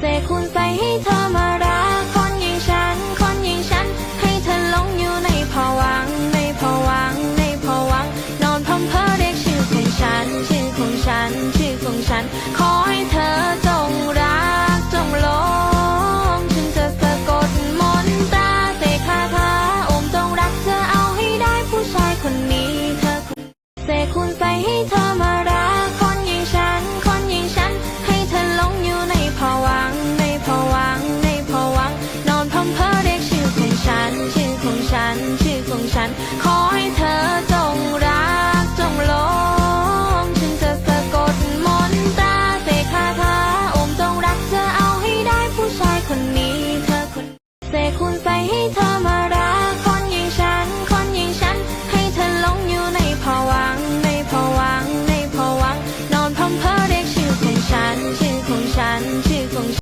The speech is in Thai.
เสกคุณใส่ให้เธอมารักคนอย่างฉัน คนอย่างฉัน ให้เธอหลงอยู่ในภวัง ในภวัง ในภวัง นอนพำเพอเรียกชื่อของฉัน ชื่อของฉัน ชื่อของฉัน ขอให้เธอจงรักจงหลงฉันจะสะกดมนต์ตราเสกคาถาอมจงรักเธอเอาให้ได้ผู้ชายคนนี้เธอเสกคุณใส่ให้เธอ ของฉัน ขอให้เธอ